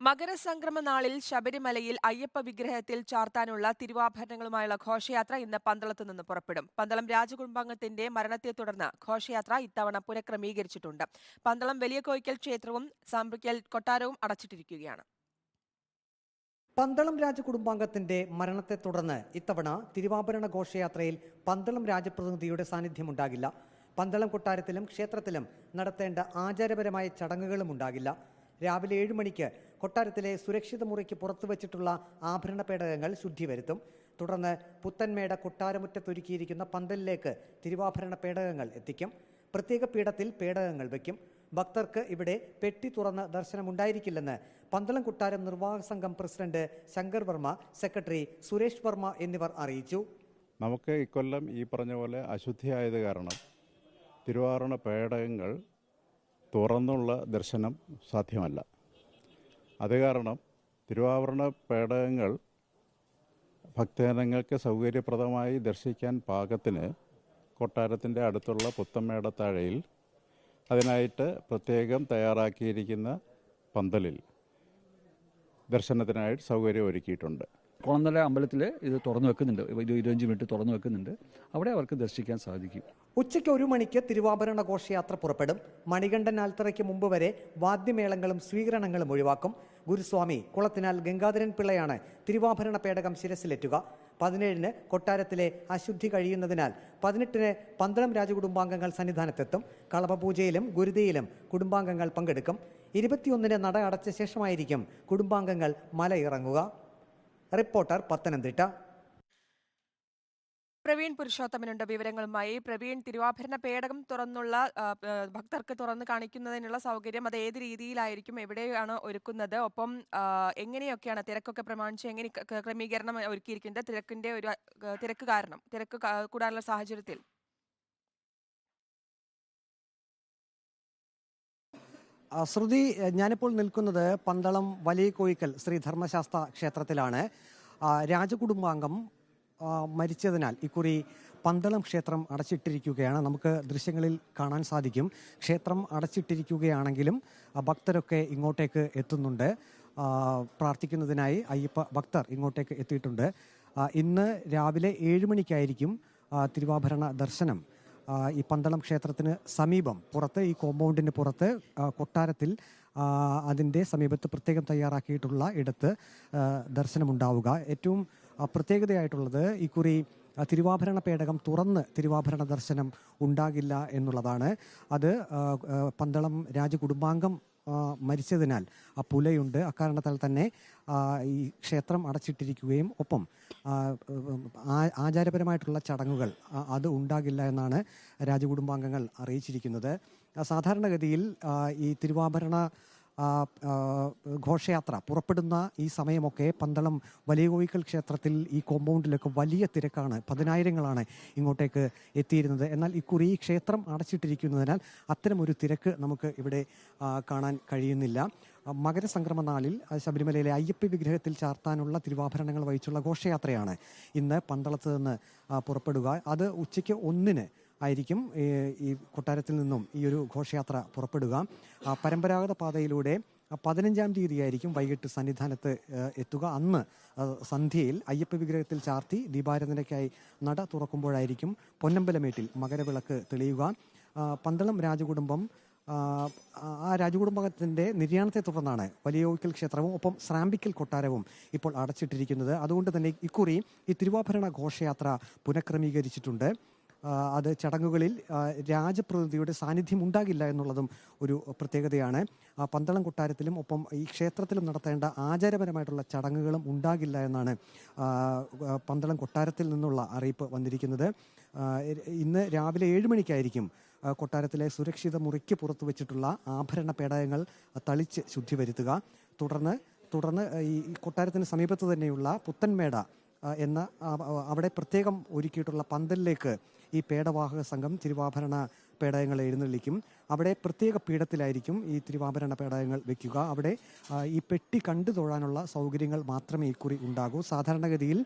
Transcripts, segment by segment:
മകരസംക്രമ നാളിൽ ശബരിമലയിൽ അയ്യപ്പ വിഗ്രഹത്തിൽ ചാർത്താനുള്ള തിരുവാഭരണങ്ങളുമായുള്ള ഘോഷയാത്ര ഇന്ന് പന്തളത്ത് നിന്ന് പുറപ്പെടും. പന്തളം രാജകുടുംബാംഗത്തിന്റെ മരണത്തെ തുടർന്ന് ഘോഷയാത്ര ഇത്തവണ പുനഃക്രമീകരിച്ചിട്ടുണ്ട്. പന്തളം വലിയ കോയിക്കൽ ക്ഷേത്രവും സാമ്പിക്കൽ കൊട്ടാരവും അടച്ചിട്ടിരിക്കുകയാണ്. പന്തളം രാജകുടുംബാംഗത്തിന്റെ മരണത്തെ തുടർന്ന് ഇത്തവണ തിരുവാഭരണ ഘോഷയാത്രയിൽ പന്തളം രാജപ്രതിനിധിയുടെ സാന്നിധ്യമുണ്ടാകില്ല. പന്തളം കൊട്ടാരത്തിലും ക്ഷേത്രത്തിലും നടത്തേണ്ട ആചാരപരമായ ചടങ്ങുകളും ഉണ്ടാകില്ല. രാവിലെ ഏഴ് മണിക്ക് കൊട്ടാരത്തിലെ സുരക്ഷിത മുറിക്ക് പുറത്തു വച്ചിട്ടുള്ള ആഭരണ പേടകങ്ങൾ ശുദ്ധി വരുത്തും തുടർന്ന് പുത്തൻമേട കൊട്ടാരമുറ്റത്തൊരുക്കിയിരിക്കുന്ന പന്തലിലേക്ക് തിരുവാഭരണ പേടകങ്ങൾ എത്തിക്കും. പ്രത്യേക പീഠത്തിൽ പേടകങ്ങൾ വയ്ക്കും ഭക്തർക്ക് ഇവിടെ പെട്ടി തുറന്ന് ദർശനമുണ്ടായിരിക്കില്ലെന്ന് പന്തളം കൊട്ടാരം നിർവാഹക സംഘം പ്രസിഡന്റ് ശങ്കർ വർമ്മ സെക്രട്ടറി സുരേഷ് വർമ്മ എന്നിവർ അറിയിച്ചു. നമുക്ക് ഇക്കൊല്ലം ഈ പറഞ്ഞ പോലെ അശുദ്ധിയായത് കാരണം തിരുവാഭരണ പേടകങ്ങൾ തുറന്നുള്ള ദർശനം സാധ്യമല്ല. അത് കാരണം തിരുവാഭരണ പേടകങ്ങൾ ഭക്തജനങ്ങൾക്ക് സൗകര്യപ്രദമായി ദർശിക്കാൻ പാകത്തിന് കൊട്ടാരത്തിന്റെ അടുത്തുള്ള പുത്തമ്മേടത്താഴയിൽ അതിനായിട്ട് പ്രത്യേകം തയ്യാറാക്കിയിരിക്കുന്ന പന്തലിൽ ദർശനത്തിനായിട്ട് സൗകര്യം ഒരുക്കിയിട്ടുണ്ട് കുളന്തല അമ്പലത്തിൽ ഇത് തുറന്നു വെക്കുന്നുണ്ട്. ഇരുപഞ്ച് മിനിറ്റ് തുറന്നു വെക്കുന്നുണ്ട്. അവിടെ അവർക്ക് ദർശിക്കാൻ സാധിക്കും. ഉച്ചയ്ക്ക് ഒരു മണിക്ക് തിരുവാഭരണ ഘോഷയാത്ര പുറപ്പെടും. മണികണ്ഠൻ ആൽത്തറയ്ക്ക് മുമ്പ് വരെ വാദ്യമേളങ്ങളും സ്വീകരണങ്ങളും ഒഴിവാക്കും. ഗുരുസ്വാമി കുളത്തിനാൽ ഗംഗാധരൻ പിള്ളയാണ് തിരുവാഭരണ പേടകം ശിരസിലെത്തുക. പതിനേഴിന് കൊട്ടാരത്തിലെ അശുദ്ധി കഴിയുന്നതിനാൽ പതിനെട്ടിന് പന്തളം രാജകുടുംബാംഗങ്ങൾ സന്നിധാനത്തെത്തും. കളഭപൂജയിലും ഗുരുതിയിലും കുടുംബാംഗങ്ങൾ പങ്കെടുക്കും. ഇരുപത്തിയൊന്നിന് നട അടച്ച ശേഷമായിരിക്കും കുടുംബാംഗങ്ങൾ മലയിറങ്ങുക. റിപ്പോർട്ടർ പത്തനംതിട്ട. പ്രവീൺ പുരുഷോത്തമനുണ്ട് വിവരങ്ങളുമായി. പ്രവീൺ തിരുവാഭരണ പേടകം തുറന്നുള്ള ഭക്തർക്ക് തുറന്ന് കാണിക്കുന്നതിനുള്ള സൗകര്യം അത് ഏത് രീതിയിലായിരിക്കും എവിടെയാണ് ഒരുക്കുന്നത് ഒപ്പം എങ്ങനെയൊക്കെയാണ് തിരക്കൊക്കെ പ്രമാണിച്ച് എങ്ങനെ ക്രമീകരണം ഒരുക്കിയിരിക്കുന്നത് തിരക്കിന്റെ ഒരു തിരക്ക് കാരണം തിരക്ക് കൂടാനുള്ള സാഹചര്യത്തിൽ? ശ്രുതി ഞാനിപ്പോൾ നിൽക്കുന്നത് പന്തളം വലിയ കോയിക്കൽ ശ്രീ ധർമ്മശാസ്ത്ര ക്ഷേത്രത്തിലാണ്. രാജകുടുംബാംഗം മരിച്ചതിനാൽ ഇക്കുറി പന്തളം ക്ഷേത്രം അടച്ചിട്ടിരിക്കുകയാണ്. നമുക്ക് ദൃശ്യങ്ങളിൽ കാണാൻ സാധിക്കും. ക്ഷേത്രം അടച്ചിട്ടിരിക്കുകയാണെങ്കിലും ഭക്തരൊക്കെ ഇങ്ങോട്ടേക്ക് എത്തുന്നുണ്ട്. പ്രാർത്ഥിക്കുന്നതിനായി അയ്യപ്പ ഭക്തർ ഇങ്ങോട്ടേക്ക് എത്തിയിട്ടുണ്ട്. ഇന്ന് രാവിലെ ഏഴ് മണിക്കായിരിക്കും തിരുവാഭരണ ദർശനം. ഈ പന്തളം ക്ഷേത്രത്തിന് സമീപം പുറത്ത് ഈ കോമ്പൗണ്ടിന് പുറത്ത് കൊട്ടാരത്തിൽ അതിന്റെ സമീപത്ത് പ്രത്യേകം തയ്യാറാക്കിയിട്ടുള്ള ഇടത്ത് ദർശനമുണ്ടാവുക. ഏറ്റവും പ്രത്യേകതയായിട്ടുള്ളത് ഇക്കുറി തിരുവാഭരണ പേടകം തുറന്ന് തിരുവാഭരണ ദർശനം ഉണ്ടാകില്ല എന്നുള്ളതാണ്. അത് പന്തളം രാജകുടുംബാംഗം മരിച്ചതിനാൽ ആ പുലയുണ്ട്. അക്കാരണത്താൽ തന്നെ ഈ ക്ഷേത്രം അടച്ചിട്ടിരിക്കുകയും ഒപ്പം ആചാരപരമായിട്ടുള്ള ചടങ്ങുകൾ അത് ഉണ്ടാകില്ല എന്നാണ് രാജകുടുംബാംഗങ്ങൾ അറിയിച്ചിരിക്കുന്നത്. സാധാരണഗതിയിൽ ഈ തിരുവാഭരണ ഘോഷയാത്ര പുറപ്പെടുന്ന ഈ സമയമൊക്കെ പന്തളം വലിയ കോയിക്കൽ ക്ഷേത്രത്തിൽ ഈ കോമ്പൗണ്ടിലൊക്കെ വലിയ തിരക്കാണ്. പതിനായിരങ്ങളാണ് ഇങ്ങോട്ടേക്ക് എത്തിയിരുന്നത്. എന്നാൽ ഇക്കുറി ഈ ക്ഷേത്രം അടച്ചിട്ടിരിക്കുന്നതിനാൽ അത്തരമൊരു തിരക്ക് നമുക്ക് ഇവിടെ കാണാൻ കഴിയുന്നില്ല. മകരസംക്രമ നാളിൽ ശബരിമലയിലെ അയ്യപ്പ വിഗ്രഹത്തിൽ ചാർത്താനുള്ള തിരുവാഭരണങ്ങൾ വഹിച്ചുള്ള ഘോഷയാത്രയാണ് ഇന്ന് പന്തളത്ത് നിന്ന് പുറപ്പെടുക. അത് ഉച്ചയ്ക്ക് ഒന്നിന് ആയിരിക്കും ഈ കൊട്ടാരത്തിൽ നിന്നും ഈ ഒരു ഘോഷയാത്ര പുറപ്പെടുക. പരമ്പരാഗത പാതയിലൂടെ പതിനഞ്ചാം തീയതിയായിരിക്കും വൈകിട്ട് സന്നിധാനത്ത് എത്തുക. അന്ന് സന്ധ്യയിൽ അയ്യപ്പ വിഗ്രഹത്തിൽ ചാർത്തി ദീപാരാധനയ്ക്കായി നട തുറക്കുമ്പോഴായിരിക്കും പൊന്നമ്പലമേട്ടിൽ മകരവിളക്ക് തെളിയുക. പന്തളം രാജകുടുംബം ആ, രാജകുടുംബത്തിന്റെ നിര്യാണത്തെ തുടർന്നാണ് വലിയോക്കൽ ക്ഷേത്രവും ഒപ്പം സ്രാമ്പിക്കൽ കൊട്ടാരവും ഇപ്പോൾ അടച്ചിട്ടിരിക്കുന്നത്. അതുകൊണ്ട് തന്നെ ഇക്കുറി ഈ തിരുവാഭരണ ഘോഷയാത്ര പുനഃക്രമീകരിച്ചിട്ടുണ്ട്. അത് ചടങ്ങുകളിൽ രാജപ്രതിനിധിയുടെ സാന്നിധ്യം ഉണ്ടാകില്ല എന്നുള്ളതും ഒരു പ്രത്യേകതയാണ്. പന്തളം കൊട്ടാരത്തിലും ഒപ്പം ഈ ക്ഷേത്രത്തിലും നടത്തേണ്ട ആചാരപരമായിട്ടുള്ള ചടങ്ങുകളും ഉണ്ടാകില്ല എന്നാണ് പന്തളം കൊട്ടാരത്തിൽ നിന്നുള്ള അറിയിപ്പ് വന്നിരിക്കുന്നത്. ഇന്ന് രാവിലെ ഏഴ് മണിക്കായിരിക്കും കൊട്ടാരത്തിലെ സുരക്ഷിത മുറിക്ക് പുറത്തു വെച്ചിട്ടുള്ള ആഭരണ പേടകങ്ങൾ തളിച്ച് ശുദ്ധി വരുത്തുക തുടർന്ന് തുടർന്ന് ഈ കൊട്ടാരത്തിന് സമീപത്ത് തന്നെയുള്ള പുത്തൻമേട എന്ന അവിടെ പ്രത്യേകം ഒരുക്കിയിട്ടുള്ള പന്തലിലേക്ക് ഈ പേടവാഹക സംഘം തിരുവാഭരണ പേടകങ്ങൾ എഴുന്നള്ളിക്കും. അവിടെ പ്രത്യേക പീഠത്തിലായിരിക്കും ഈ തിരുവാഭരണ പേടകങ്ങൾ വെക്കുക. അവിടെ ഈ പെട്ടി കണ്ടു തൊഴാനുള്ള സൗകര്യങ്ങൾ മാത്രമേ ഇക്കുറി ഉണ്ടാകൂ. സാധാരണഗതിയിൽ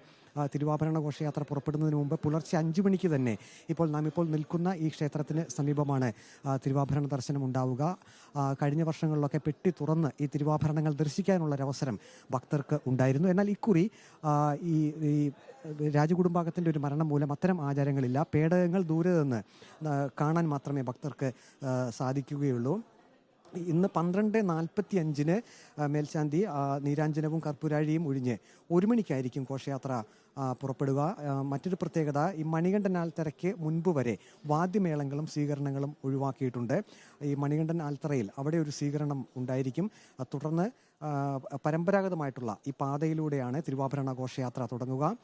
തിരുവാഭരണ ഘോഷയാത്ര പുറപ്പെടുന്നതിന് മുമ്പ് പുലർച്ചെ അഞ്ചു മണിക്ക് തന്നെ ഇപ്പോൾ നാം ഇപ്പോൾ നിൽക്കുന്ന ഈ ക്ഷേത്രത്തിന് സമീപമാണ് തിരുവാഭരണ ദർശനം ഉണ്ടാവുക. കഴിഞ്ഞ വർഷങ്ങളിലൊക്കെ പെട്ടി തുറന്ന് ഈ തിരുവാഭരണങ്ങൾ ദർശിക്കാനുള്ള അവസരം ഭക്തർക്ക് ഉണ്ടായിരുന്നു. എന്നാൽ ഇക്കുറി ഈ ഈ രാജകുടുംബാംഗത്തിന്റെ ഒരു മരണം മൂലം അത്തരം ആചാരങ്ങളില്ല. പേടകങ്ങൾ ദൂരെ നിന്ന് കാണാൻ മാത്രമേ ഭക്തർക്ക് സാധിക്കുകയുള്ളൂ. ഇന്ന് പന്ത്രണ്ട് നാൽപ്പത്തി അഞ്ചിന് മേൽശാന്തി നീരാഞ്ജനവും കർപ്പൂരാഴിയും ഒഴിഞ്ഞ് ഒരു മണിക്കായിരിക്കും ഘോഷയാത്ര പുറപ്പെടുക. മറ്റൊരു പ്രത്യേകത ഈ മണികണ്ഠൻ ആൽത്തറയ്ക്ക് മുൻപ് വരെ വാദ്യമേളങ്ങളും സ്വീകരണങ്ങളും ഒഴിവാക്കിയിട്ടുണ്ട്. ഈ മണികണ്ഠൻ ആൽത്തറയിൽ അവിടെ ഒരു സ്വീകരണം ഉണ്ടായിരിക്കും. തുടർന്ന് പരമ്പരാഗതമായിട്ടുള്ള ഈ പാതയിലൂടെയാണ് തിരുവാഭരണ ഘോഷയാത്ര തുടങ്ങുക.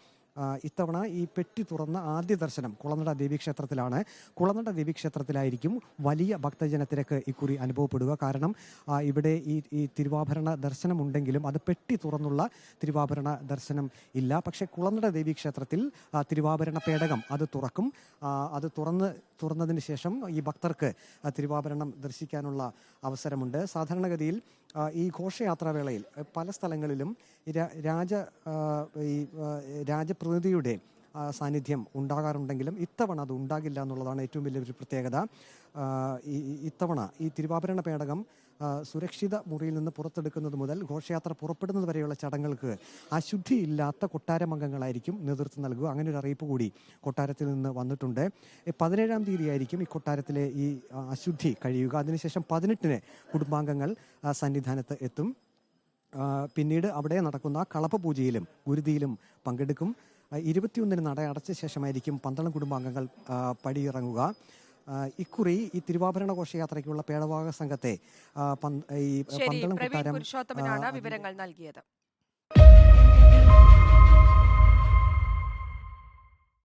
ഇത്തവണ ഈ പെട്ടി തുറന്ന ആദ്യ ദർശനം കുളനട ദേവീക്ഷേത്രത്തിലാണ്. കുളനട ദേവീക്ഷേത്രത്തിലായിരിക്കും വലിയ ഭക്തജനത്തിരക്ക് ഇക്കുറി അനുഭവപ്പെടുക. കാരണം ഇവിടെ ഈ ഈ തിരുവാഭരണ ദർശനം ഉണ്ടെങ്കിലും അത് പെട്ടി തുറന്നുള്ള തിരുവാഭരണ ദർശനം ഇല്ല. പക്ഷേ കുളനട ദേവീക്ഷേത്രത്തിൽ തിരുവാഭരണ പേടകം അത് തുറക്കും. അത് തുറന്ന് തുറന്നതിന് ശേഷം ഈ ഭക്തർക്ക് തിരുവാഭരണം ദർശിക്കാനുള്ള അവസരമുണ്ട്. സാധാരണഗതിയിൽ ഈ ഘോഷയാത്രാവേളയിൽ പല സ്ഥലങ്ങളിലും രാജ ഈ രാജപ്രതിനിധിയുടെ സാന്നിധ്യം ഉണ്ടാകാറുണ്ടെങ്കിലും ഇത്തവണ അത് ഉണ്ടാകില്ല എന്നുള്ളതാണ് ഏറ്റവും വലിയൊരു പ്രത്യേകത. ഈ ഇത്തവണ ഈ തിരുവാഭരണ പേടകം സുരക്ഷിത മുറിയിൽ നിന്ന് പുറത്തെടുക്കുന്നത് മുതൽ ഘോഷയാത്ര പുറപ്പെടുന്നത് വരെയുള്ള ചടങ്ങുകൾക്ക് അശുദ്ധിയില്ലാത്ത കൊട്ടാരമംഗങ്ങളായിരിക്കും നേതൃത്വം നൽകുക. അങ്ങനെ ഒരു അറിയിപ്പ് കൂടി കൊട്ടാരത്തിൽ നിന്ന് വന്നിട്ടുണ്ട്. പതിനേഴാം തീയതി ആയിരിക്കും ഈ കൊട്ടാരത്തിലെ ഈ അശുദ്ധി കഴിയുക. അതിനുശേഷം പതിനെട്ടിന് കുടുംബാംഗങ്ങൾ സന്നിധാനത്ത് എത്തും. പിന്നീട് അവിടെ നടക്കുന്ന കളപ്പ പൂജയിലും ഗുരുതിയിലും പങ്കെടുക്കും. ഇരുപത്തിയൊന്നിന് നട അടച്ച ശേഷമായിരിക്കും പന്തളം കുടുംബാംഗങ്ങൾ പടിയിറങ്ങുക. ഇക്കുറി ഈ തിരുവാഭരണ ഘോഷയാത്രയ്ക്കുള്ള പേടവാഹക സംഘത്തെ ഈ പന്തളം കൊട്ടാരം വിവരങ്ങൾ നൽകിയത്.